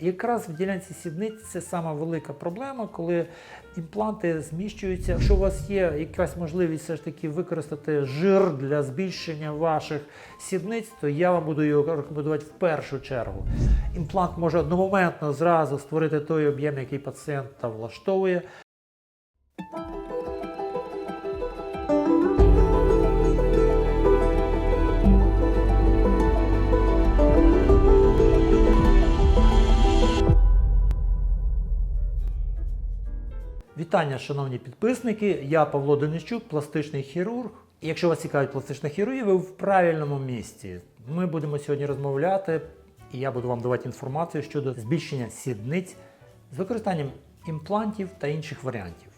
Якраз в ділянці сідниць це сама велика проблема, коли імпланти зміщуються. Якщо у вас є якась можливість все ж таки використати жир для збільшення ваших сідниць, то я вам буду його рекомендувати в першу чергу. Імплант може одномоментно зразу створити той об'єм, який пацієнта влаштовує. Вітання, шановні підписники. Я Павло Денищук, пластичний хірург. І якщо вас цікавить пластична хірургія, ви в правильному місці. Ми будемо сьогодні розмовляти, і я буду вам давати інформацію щодо збільшення сідниць з використанням імплантів та інших варіантів.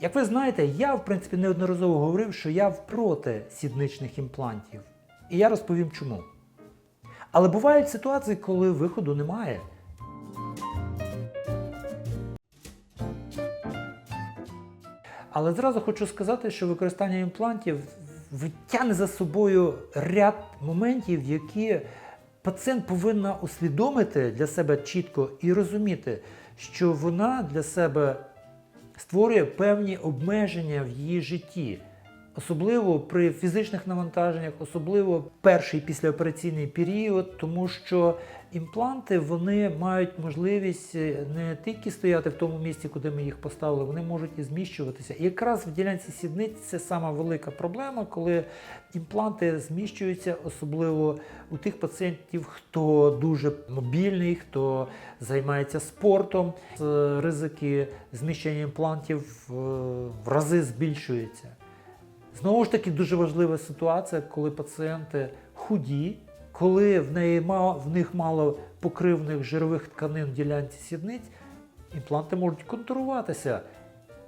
Як ви знаєте, я в принципі неодноразово говорив, що я впроти сідничних імплантів. І я розповім чому. Але бувають ситуації, коли виходу немає. Але зразу хочу сказати, що використання імплантів витягне за собою ряд моментів, які пацієнт повинна усвідомити для себе чітко і розуміти, що вона для себе створює певні обмеження в її житті. Особливо при фізичних навантаженнях, особливо перший післяопераційний період, тому що імпланти вони мають можливість е, не тільки стояти в тому місці, куди ми їх поставили, вони можуть і зміщуватися. І якраз в ділянці сідниць це сама велика проблема, коли імпланти зміщуються, особливо у тих пацієнтів, хто дуже мобільний, хто займається спортом, ризики зміщення імплантів е, в рази збільшуються. Знову ж таки, дуже важлива ситуація, коли пацієнти худі, коли в, неї в них мало покривних жирових тканин в ділянці сідниць, імпланти можуть контуруватися.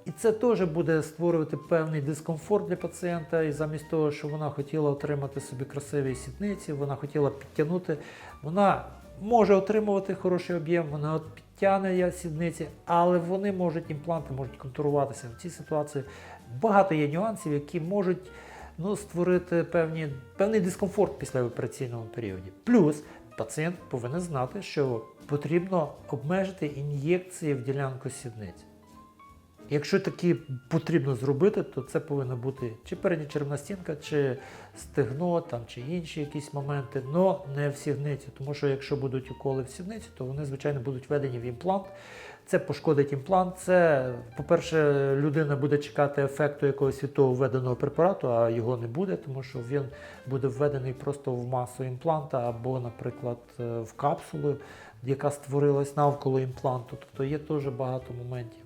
І це теж буде створювати певний дискомфорт для пацієнта. І замість того, що вона хотіла отримати собі красиві сідниці, вона хотіла підтягнути, вона може отримувати хороший об'єм, вона підтягне сідниці, але вони можуть, імпланти можуть контуруватися. В цій ситуації багато є нюансів, які можуть ну, створити певні, певний дискомфорт після операційному періоді. Плюс пацієнт повинен знати, що потрібно обмежити ін'єкції в ділянку сідниць. Якщо такі потрібно зробити, то це повинна бути чи передня червна стінка, чи стегно, там, чи інші якісь моменти, але не в сідниці. Тому що якщо будуть уколи в сідниці, то вони, звичайно, будуть введені в імплант. Це пошкодить імплант. Це, по-перше, людина буде чекати ефекту якогось від введеного препарату, а його не буде, тому що він буде введений просто в масу імпланта або, наприклад, е, в капсулу, яка створилась навколо імпланту. Тобто є дуже багато моментів.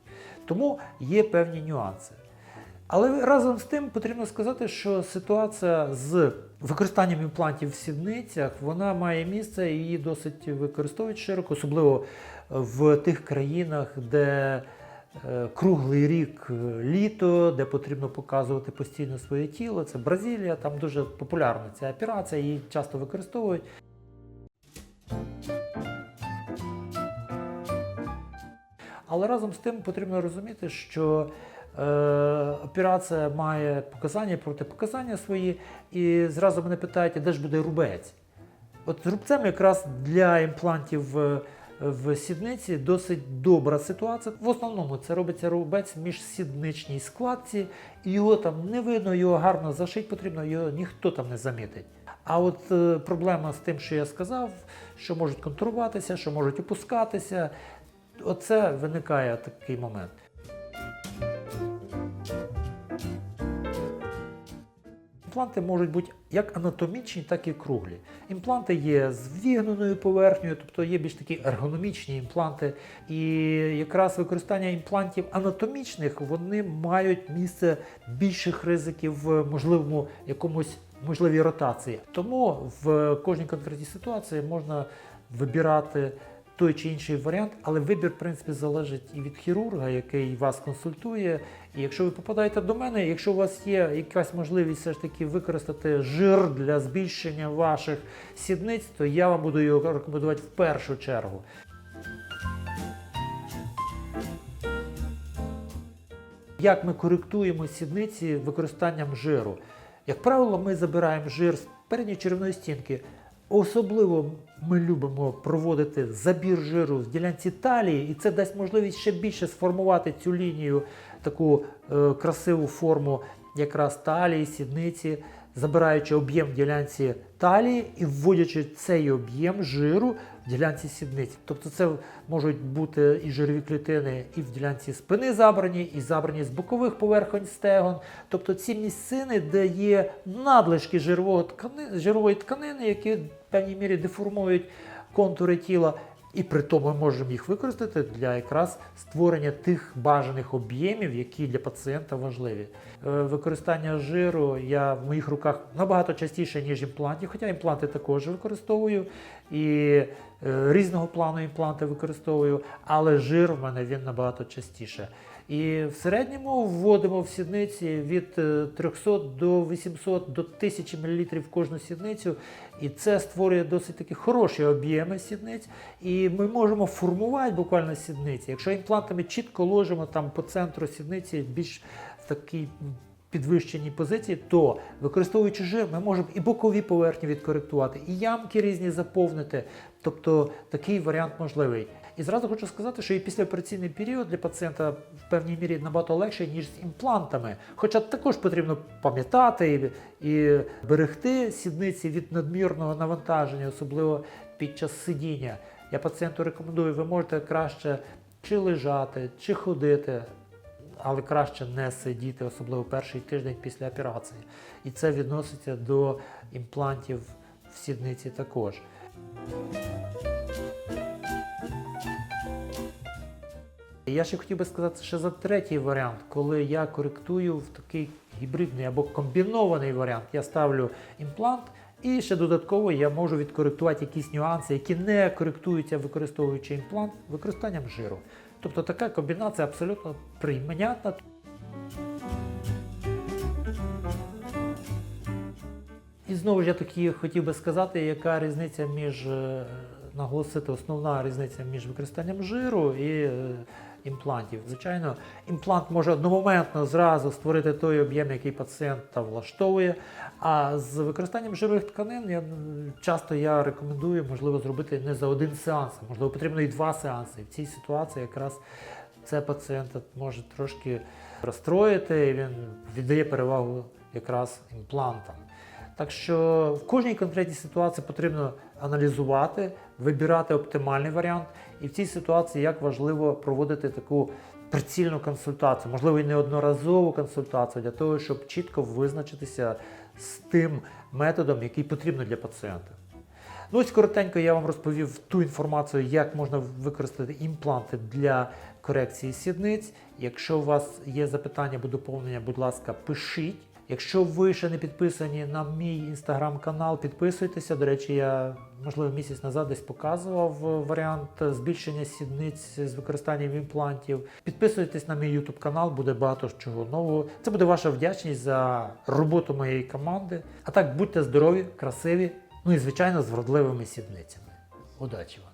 Тому є певні нюанси. Але разом з тим потрібно сказати, що ситуація з використанням імплантів в сідницях вона має місце і її досить використовують широко, особливо в тих країнах, де е, круглий рік е, літо, де потрібно показувати постійно своє тіло. Це Бразилія, там дуже популярна ця операція, її часто використовують. Але разом з тим потрібно розуміти, що е, операція має показання протипоказання свої, і зразу мене питають, де ж буде рубець? От з рубцем якраз для імплантів в, в сідниці досить добра ситуація. В основному це робиться рубець між сідничній складці, і його там не видно, його гарно зашити потрібно, його ніхто там не замітить. А от е, проблема з тим, що я сказав, що можуть контуруватися, що можуть опускатися, оце виникає такий момент. Імпланти можуть бути як анатомічні, так і круглі. Імпланти є з вігненою поверхнею, тобто є більш такі ергономічні імпланти. І якраз використання імплантів анатомічних вони мають місце більших ризиків в можливому якомусь можливій ротації. Тому в кожній конкретній ситуації можна вибирати той чи інший варіант, але вибір, в принципі, залежить і від хірурга, який вас консультує. І якщо ви попадаєте до мене, якщо у вас є якась можливість все ж таки використати жир для збільшення ваших сідниць, то я вам буду його рекомендувати в першу чергу. Як ми коректуємо сідниці використанням жиру? Як правило, ми забираємо жир з передньої черевної стінки. Особливо ми любимо проводити забір жиру в ділянці талії, і це дасть можливість ще більше сформувати цю лінію, таку е, красиву форму якраз талії, сідниці, забираючи об'єм в ділянці талії і вводячи цей об'єм жиру в ділянці сідниць. Тобто це можуть бути і жирові клітини і в ділянці спини забрані, і забрані з бокових поверхонь стегон. Тобто ці місцини, де є надлишки жирового ткани, жирової тканини, які в певній мірі деформують контури тіла. І при тому ми можемо їх використати для якраз створення тих бажаних об'ємів, які для пацієнта важливі. Е, Використання жиру я в моїх руках набагато частіше, ніж імплантів, хоча імпланти також використовую і е, різного плану імпланти використовую, але жир в мене він набагато частіше. І в середньому вводимо в сідниці від е, 300 до 800 до 1000 мл кожну сідницю. І це створює досить таки хороші об'єми сідниць. І ми можемо формувати буквально сідниці. Якщо імплантами чітко ложимо там по центру сідниці більш в такій підвищеній позиції, то використовуючи жир, ми можемо і бокові поверхні відкоректувати, і ямки різні заповнити. Тобто такий варіант можливий. І зразу хочу сказати, що і післяопераційний період для пацієнта в певній мірі набагато легший, ніж з імплантами. Хоча також потрібно пам'ятати і берегти сідниці від надмірного навантаження, особливо під час сидіння. Я пацієнту рекомендую, ви можете краще чи лежати, чи ходити, але краще не сидіти, особливо перший тиждень після операції. І це відноситься до імплантів в сідниці також. Я ще хотів би сказати ще за третій варіант, коли я коректую в такий гібридний або комбінований варіант. Я ставлю імплант і ще додатково я можу відкоректувати якісь нюанси, які не коректуються, використовуючи імплант використанням жиру. Тобто така комбінація абсолютно прийнятна. І знову ж я таки хотів би сказати, яка різниця між е, наголосити основна різниця між використанням жиру і е, імплантів. Звичайно, імплант може одномоментно зразу створити той об'єм, який пацієнта влаштовує. А з використанням жирових тканин я, часто я рекомендую, можливо, зробити не за один сеанс, можливо, потрібно і два сеанси. В цій ситуації якраз це пацієнта може трошки розстроїти, і він віддає перевагу якраз імплантам. Так що в кожній конкретній ситуації потрібно аналізувати, вибирати оптимальний варіант. І в цій ситуації як важливо проводити таку прицільну консультацію, можливо, і неодноразову консультацію для того, щоб чітко визначитися з тим методом, який потрібно для пацієнта. Ну ось коротенько я вам розповів ту інформацію, як можна використати імпланти для корекції сідниць. Якщо у вас є запитання або доповнення, будь ласка, пишіть. Якщо ви ще не підписані на мій інстаграм-канал, підписуйтеся. До речі, я можливо місяць назад десь показував варіант збільшення сідниць з використанням імплантів. Підписуйтесь на мій YouTube канал, буде багато чого нового. Це буде ваша вдячність за роботу моєї команди. А так будьте здорові, красиві, ну і звичайно з вродливими сідницями. Удачі вам!